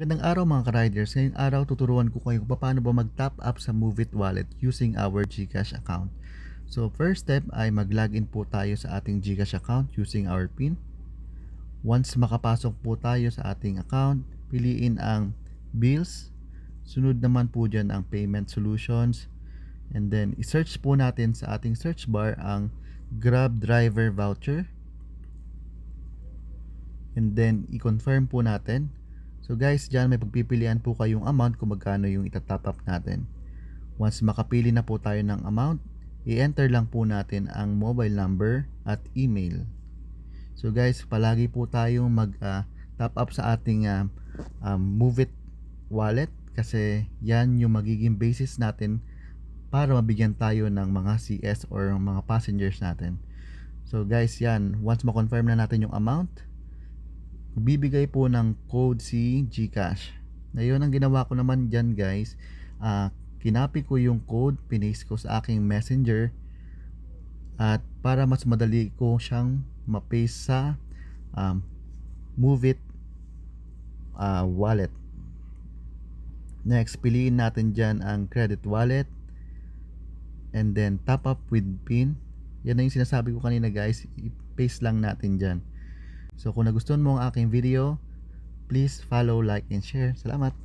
Magandang araw mga ka-riders. Ngayong araw tuturuan ko kayo paano ba mag-top up sa Move It wallet using our GCash account. So first step ay mag-login po tayo sa ating GCash account using our PIN. Once makapasok po tayo sa ating account, piliin ang bills. Sunod naman po dyan ang payment solutions. And then i-search po natin sa ating search bar ang Grab driver voucher. And then i-confirm po natin So guys, dyan may pagpipilian po kayong amount kung magkano yung itatop up natin. Once makapili na po tayo ng amount, i-enter lang po natin ang mobile number at email. So guys, palagi po tayong mag uh, top up sa ating uh, um, Move It wallet kasi yan yung magiging basis natin para mabigyan tayo ng mga CS or mga passengers natin. So guys, yan, once ma-confirm na natin yung amount, bibigay po ng code si GCash. Ngayon, ang ginawa ko naman dyan guys, uh, kinapi ko yung code, pinaste ko sa aking messenger at para mas madali ko siyang mapaste sa um, Move It uh, wallet. Next, piliin natin dyan ang credit wallet and then top up with PIN. Yan na yung sinasabi ko kanina guys, i-paste lang natin dyan. So kung nagustuhan mo ang aking video, please follow, like, and share. Salamat!